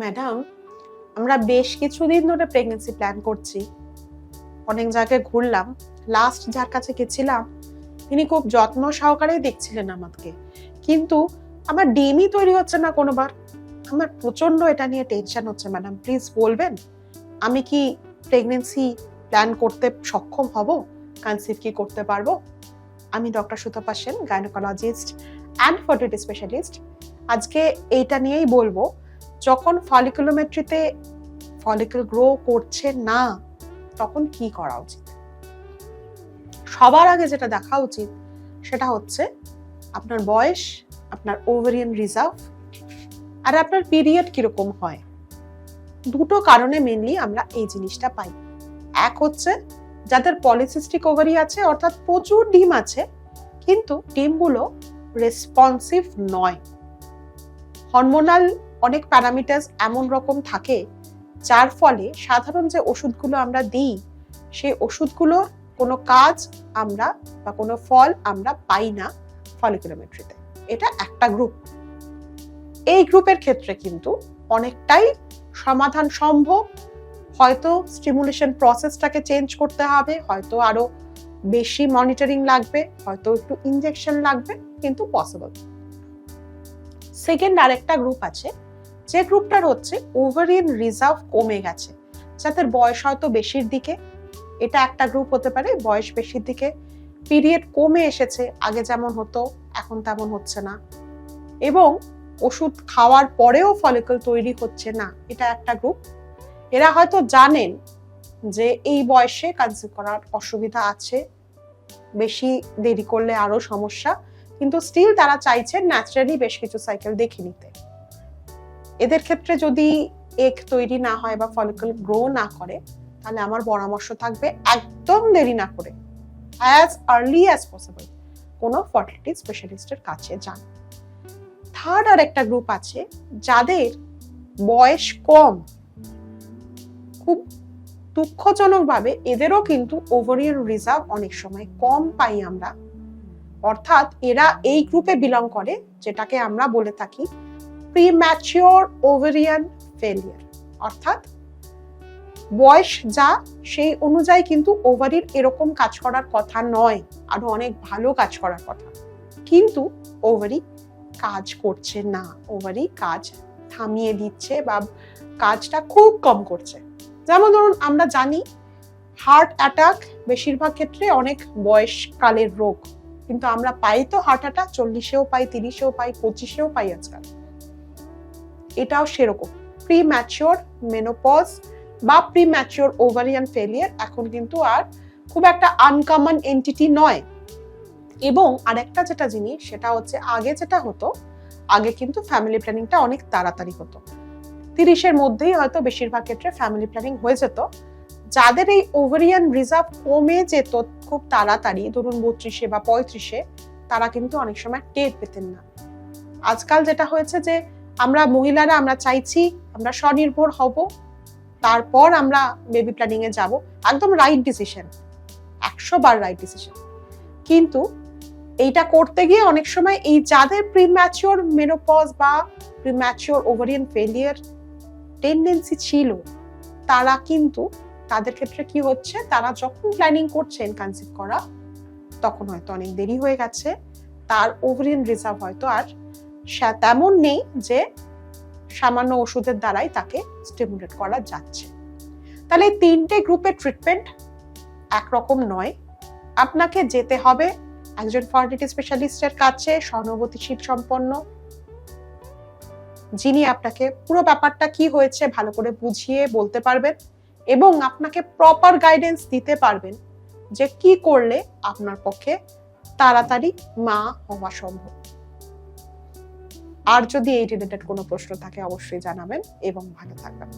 Madam, আমরা বেশ কিছুদিন ধরে প্রেগনেন্সি প্ল্যান করছি। অনেক জায়গায় ঘুরলাম। লাস্ট যার কাছে গেছিলাম, তিনি খুব যত্ন সহকারেই দেখছিলেন আমাকে কিন্তু আমার ডিমই তৈরি হচ্ছে না কোনোবার। আমার প্রচণ্ড এটা নিয়ে টেনশন হচ্ছে, ম্যাডাম। প্লিজ বলবেন, আমি কি প্রেগনেন্সি প্ল্যান করতে সক্ষম হব? কনসিভ কি করতে পারব? আমি doctor Sutapa Sen gynaecologist and fertility specialist আজকে এইটা নিয়েই বলব যখন ফলিকুলোমেট্রিতে ফলিকল গ্রো করছে না, তখন কি করা উচিত? সবার আগে যেটা দেখা উচিত, সেটা হচ্ছে আপনার বয়স, আপনার ওভারিয়ান রিজার্ভ আর আপনার পিরিয়ড কীরকম হয়। দুটো কারণে মেনলি আমরা এই জিনিসটা পাই। এক হচ্ছে যাদের পলিসিস্টিক ওভারি আছে, অর্থাৎ প্রচুর ডিম আছে, কিন্তু ডিমগুলো রেসপন্সিভ নয়। হরমোনাল অনেক প্যারামিটার্স এমন রকম থাকে, যার ফলে সাধারণ যে ওষুধগুলো আমরা দিই, সেই ওষুধগুলো কোনো কাজ আমরা বা কোনো ফল আমরা পাই না ফলিকুলোমেট্রিতে এটা একটা গ্রুপ এই গ্রুপের ক্ষেত্রে কিন্তু অনেকটাই সমাধান সম্ভব। হয়তো স্টিমুলেশন প্রসেসটাকে চেঞ্জ করতে হবে, হয়তো আরও বেশি মনিটরিং লাগবে, হয়তো একটু ইনজেকশন লাগবে, কিন্তু পসিবল সেকেন্ড আরেকটা গ্রুপ আছে যে গ্রুপটার হচ্ছে ওভারিয়ান রিজার্ভ কমে গেছে। যাদের বয়স হয়তো বেশির দিকে, এটা একটা গ্রুপ হতে পারে, বয়স বেশির দিকে। পিরিয়ড কমে এসেছে, আগে যেমন হতো, এখন তেমন হচ্ছে না। এবং ওষুধ খাওয়ার পরেও ফলিকল তৈরি হচ্ছে না, এটা একটা গ্রুপ। এরা হয়তো জানেন যে এই বয়সে কনসিভ করার অসুবিধা আছে, বেশি দেরি করলে আরও সমস্যা, কিন্তু স্টিল তারা চাইছেন ন্যাচারালি বেশ কিছু সাইকেল দেখে নিতে। এদের ক্ষেত্রে যদি এক তৈরি না হয় বা ফলিকল গ্রো না করে, তাহলে আমার পরামর্শ থাকবে একদম দেরি না করে অ্যাজ আর্লি অ্যাজ পসিবল কোনো ফার্টিলিটি স্পেশালিস্টের কাছে যান। থার্ড আর একটা গ্রুপ আছে, যাদের বয়স কম, খুব দুঃখজনকভাবে এদেরও কিন্তু ওভারিয়ান রিজার্ভ অনেক সময় কম পাই আমরা। অর্থাৎ এরা এই গ্রুপে বিলং করে, যেটাকে আমরা বলে থাকি প্রিম্যাচিওর ওভারিয়ান ফেলিয়ার অর্থাৎ বয়স যা সেই অনুযায়ী কিন্তু ওভারির এরকম কাজ করার কথা নয়, আরও অনেক ভালো কাজ করার কথা। কিন্তু ওভারি কাজ করছে না ওভারি কাজ থামিয়ে দিচ্ছে বা কাজটা খুব কম করছে। যেমন ধরুন, আমরা জানি হার্ট অ্যাটাক বেশিরভাগ ক্ষেত্রে অনেক বয়সকালের রোগ, কিন্তু আমরা পাই তো হার্ট অ্যাটাক চল্লিশেও পাই, তিরিশেও পাই, পঁচিশেও পাই আজকাল। এটাও সেরকম। প্রি ম্যাচিওর মেনোপজ বা প্রি ম্যাচিওর ওভারিয়ান ফেলিয়ার এখন কিন্তু আর খুব একটা আনকমন এন্টিটি নয়। এবং আরেকটা যেটা জিনিস, সেটা হচ্ছে আগে যেটা হতো, আগে কিন্তু ফ্যামিলি প্ল্যানিংটা অনেক তাড়াতাড়ি হতো। তিরিশের মধ্যেই হয়তো বেশিরভাগ ক্ষেত্রে ফ্যামিলি প্ল্যানিং হয়ে যেত। যাদের এই ওভারিয়ান রিজার্ভ কমে যেত খুব তাড়াতাড়ি, ধরুন বত্রিশে বা পঁয়ত্রিশে, তারা কিন্তু অনেক সময় টের পেতেন না। আজকাল যেটা হয়েছে যে আমরা মহিলারা, আমরা চাইছি আমরা স্বনির্ভর হব, তারপর আমরা বেবি প্ল্যানিং এ যাব। একদম রাইট ডিসিশন একশো বার রাইট ডিসিশন কিন্তু এইটা করতে গিয়ে অনেক সময় এই যাদের প্রিম্যাচিওর মেনোপজ বা প্রিম্যাচিওর ওভারিয়ান ফেলিয়ার টেন্ডেন্সি ছিল, তারা কিন্তু তাদের ক্ষেত্রে কি হচ্ছে? তারা যখন প্ল্যানিং করছেন কনসিভ করা, তখন হয়তো অনেক দেরি হয়ে গেছে, তার ওভারিয়ান রিজার্ভ হয়তো আর তেমন নেই যে সামান্য ওষুধের দ্বারাই তাকে স্টিমুলেট করা যাচ্ছে। তাহলে তিনটে গ্রুপের ট্রিটমেন্ট একরকম নয়। আপনাকে যেতে হবে একজন ফার্টিলিটি স্পেশালিস্টের কাছে, সহানুভূতিশীল সম্পন্ন। যিনি আপনাকে পুরো ব্যাপারটা কি হয়েছে ভালো করে বুঝিয়ে বলতে পারবেন এবং আপনাকে প্রপার গাইডেন্স দিতে পারবেন যে কি করলে আপনার পক্ষে তাড়াতাড়ি মা হওয়া সম্ভব। আর যদি এই রিলেটেড কোনো প্রশ্ন থাকে অবশ্যই জানাবেন এবং ভালো থাকবেন।